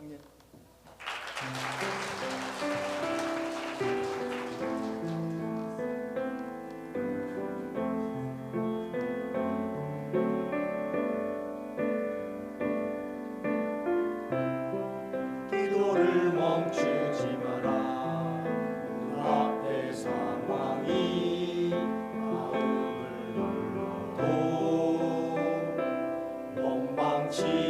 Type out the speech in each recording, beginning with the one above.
형님. 기도를 멈추지 마라 눈앞의 상황이 마음을 눌러도 멍망치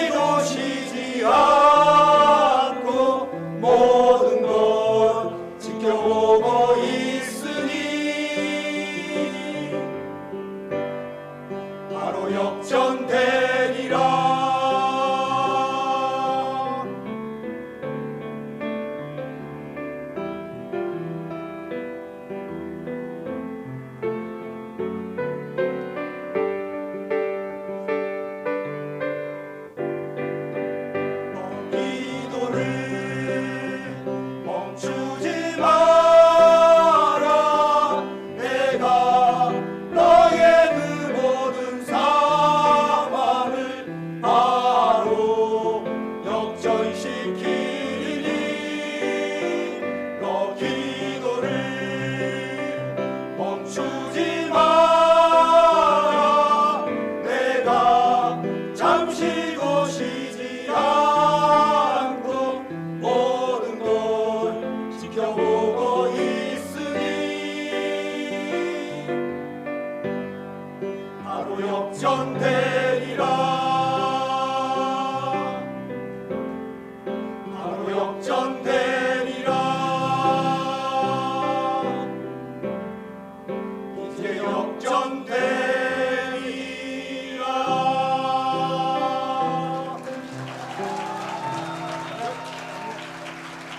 구역 전 되리라.